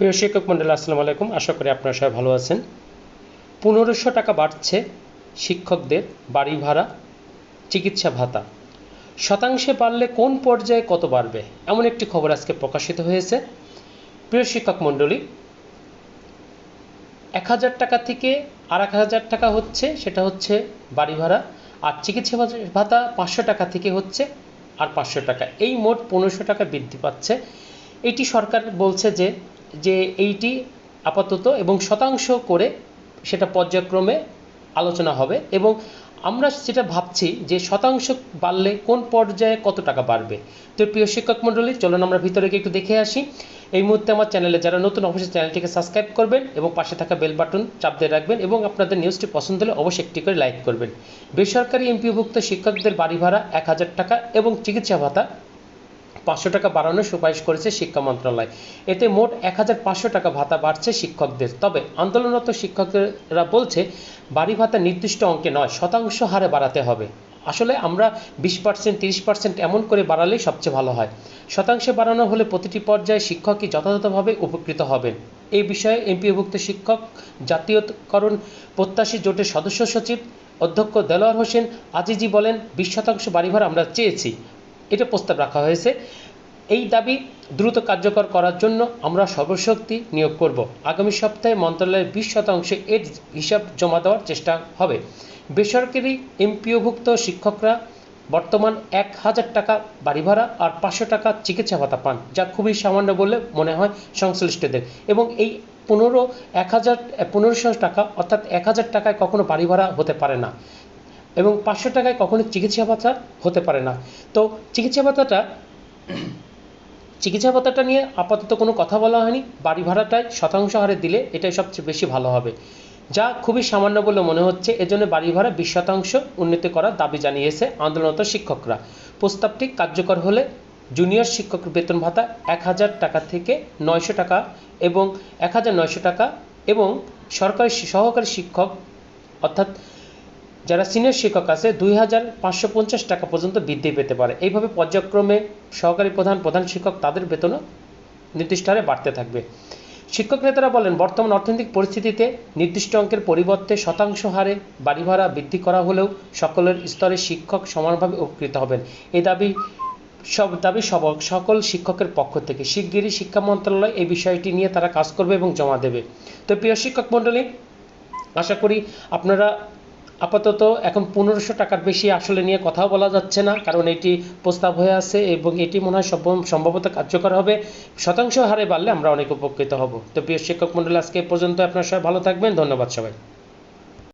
প্রিয় শিক্ষক মন্ডল, আসসালামু আলাইকুম। আশা করি আপনারা সবাই ভালো আছেন। পনেরোশো টাকা বাড়ছে শিক্ষকদের বাড়ি ভাড়া, চিকিৎসা ভাতা। শতাংশে বাড়লে কোন পর্যায়ে কত বাড়বে? এমন একটি খবর আজকে প্রকাশিত হয়েছে। প্রিয় শিক্ষক মণ্ডলী এক হাজার টাকা থেকে আর এক হাজার টাকা হচ্ছে, সেটা হচ্ছে বাড়ি ভাড়া। আর চিকিৎসা ভাতা পাঁচশো টাকা থেকে হচ্ছে আর পাঁচশো টাকা। এই মোট পনেরোশো টাকা বৃদ্ধি পাচ্ছে। এটি সরকার বলছে যে যে এইটি আপাতত এবং শতাংশ করে সেটা পর্যায়ক্রমে আলোচনা হবে এবং আমরা যেটা ভাবছি যে শতাংশ বাড়লে কোন পর্যায়ে কত টাকা বাড়বে। তো প্রিয় শিক্ষক মণ্ডলী, চলুন আমরা ভিতরে গিয়ে একটু দেখে আসি। এই মুহূর্তে আমার চ্যানেলে যারা নতুন, অবশ্যই চ্যানেলটিকে সাবস্ক্রাইব করবেন এবং পাশে থাকা বেল বাটন চাপ দিয়ে রাখবেন এবং আপনাদের নিউজটি পছন্দ হলে অবশ্যই একটি করে লাইক করবেন। বেসরকারি এমপিভুক্ত শিক্ষকদের বাড়ি ভাড়া এক হাজার টাকা এবং চিকিৎসা ভাতা পাঁচশো টাকা বাড়ানোর সুপারিশ করেছে শিক্ষা মন্ত্রণালয়। এতে মোট এক হাজার পাঁচশো টাকা ভাতা বাড়ছে শিক্ষকদের। তবে আন্দোলনরত শিক্ষকরা বলছে, বাড়ি ভাতা নির্দিষ্ট অঙ্কে নয়, শতাংশ হারে বাড়াতে হবে। আসলে আমরা বিশ পার্সেন্ট, তিরিশ পার্সেন্ট এমন করে বাড়ালেই সবচেয়ে ভালো হয়। শতাংশে বাড়ানো হলে প্রতিটি পর্যায়ে শিক্ষকই যথাযথভাবে উপকৃত হবেন। এই বিষয়ে এমপিভুক্ত শিক্ষক, জাতীয়করণ প্রত্যাশী জোটের সদস্য সচিব, অধ্যক্ষ দেলোয়ার হোসেন আজিজি বলেন, বিশ শতাংশ বাড়িভাড়া আমরা চেয়েছি এটা প্রস্তাব রাখা হয়েছে। এই দাবি দ্রুত কার্যকর করার জন্য আমরা সর্বশক্তি নিয়োগ করব। আগামী সপ্তাহে মন্ত্রণালয়ের বিশ শতাংশে এর হিসাব জমা দেওয়ার চেষ্টা হবে। বেসরকারি এমপিওভুক্ত শিক্ষকরা বর্তমান এক হাজার টাকা বাড়ি ভাড়া আর পাঁচশো টাকা চিকিৎসা ভাতা পান, যা খুবই সামান্য বলে মনে হয় সংশ্লিষ্টদের। এবং এই পনেরো, এক হাজার পনেরোশো টাকা অর্থাৎ এক হাজার টাকায় কখনো বাড়ি ভাড়া হতে পারে না। এবং পাঁচশো টাকায় কখনো চিকিৎসা ভাতা হতে পারে না। তো চিকিৎসা ভাতাটা চিকিৎসা ভাতাটা নিয়ে আপাতত কোনো কথা বলা হয়নি। বাড়ি ভাড়াটায় শতাংশ হারে দিলে এটাই সবচেয়ে বেশি ভালো হবে। যা খুবই সামান্য বলে মনে হচ্ছে, এজন্য বাড়ি ভাড়া বিশ শতাংশ উন্নতি করার দাবি জানিয়েছে আন্দোলনরত শিক্ষকরা। প্রস্তাবটি কার্যকর হলে জুনিয়র শিক্ষক বেতন ভাতা এক হাজার টাকা থেকে নয়শো টাকা এবং এক হাজার নয়শো টাকা এবং সরকারি সহকারী শিক্ষক, অর্থাৎ যারা সিনিয়র শিক্ষক আছে, দুই হাজার পাঁচশো পঞ্চাশ টাকা পর্যন্ত বৃদ্ধি পেতে পারে। এইভাবে পর্যায়ক্রমে সহকারী প্রধান প্রধান শিক্ষক তাদের বেতনও নির্দিষ্ট হারে বাড়তে থাকবে। শিক্ষক নেতারা বলেন, বর্তমান অর্থনৈতিক পরিস্থিতিতে নির্দিষ্ট অঙ্কের পরিবর্তে শতাংশ হারে বাড়ি ভাড়া বৃদ্ধি করা হলেও সকলের স্তরে শিক্ষক সমানভাবে উপকৃত হবেন। এই দাবি, সব দাবি সব সকল শিক্ষকের পক্ষ থেকে। শিগগিরই শিক্ষা মন্ত্রণালয় এই বিষয়টি নিয়ে তারা কাজ করবে এবং জমা দেবে। তো প্রিয় শিক্ষক মণ্ডলী, আশা করি আপনারা আপাতত এখন পনেরোশো টাকার বেশি আসলে নিয়ে কথাও বলা যাচ্ছে না, কারণ এটি প্রস্তাব হয়ে আছে এবং এটি মনে হয় সম্ভবত কার্যকর হবে। শতাংশ হারে বাড়লে আমরা অনেক উপকৃত হব। তো প্রিয় শিক্ষক মন্ডলী আজকে পর্যন্ত আপনার সবাই ভালো থাকবেন। ধন্যবাদ সবাই